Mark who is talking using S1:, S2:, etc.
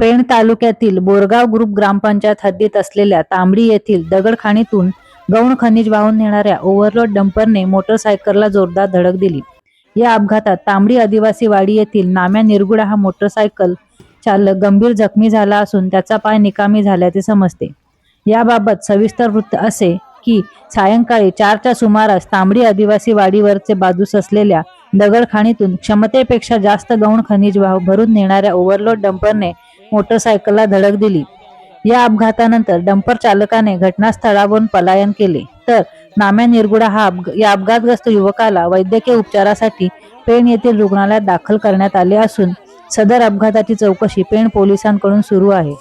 S1: पेण तालुक्यातील बोरगाव ग्रुप ग्रामपंचायत हद्दीत असलेल्या तांबडी येथील दगडखाणीतून गौण खनिज वाहून नेणाऱ्या ओव्हरलोड डंपरने मोटरसायकलला जोरदार धडक दिली. या अपघातात तांबडी आदिवासी वाडी येथील नाम्या निरगुडा हा मोटरसायकल चालक गंभीर जखमी झाला असून त्याचा पाय निकामी झाल्याचे समजते. याबाबत सविस्तर वृत्त असे की सायंकाळी चारच्या सुमारास तांबडी आदिवासी वाडीवरचे बाजूस असलेल्या दगडखाणीतून क्षमतेपेक्षा जास्त गौण खनिज वाह भरून नेणाऱ्या ओव्हरलोड डंपरने मोटरसायकलला धडक दिली. या अपघातानंतर डंपर चालकाने घटनास्थळावरून पलायन केले. तर नाम्या निरगुडा हा या अपघातग्रस्त युवकाला वैद्यकीय उपचारासाठी पेण येथील रुग्णालयात दाखल करण्यात आले असून सदर अपघाताची चौकशी पेण पोलिसांकडून सुरू आहे.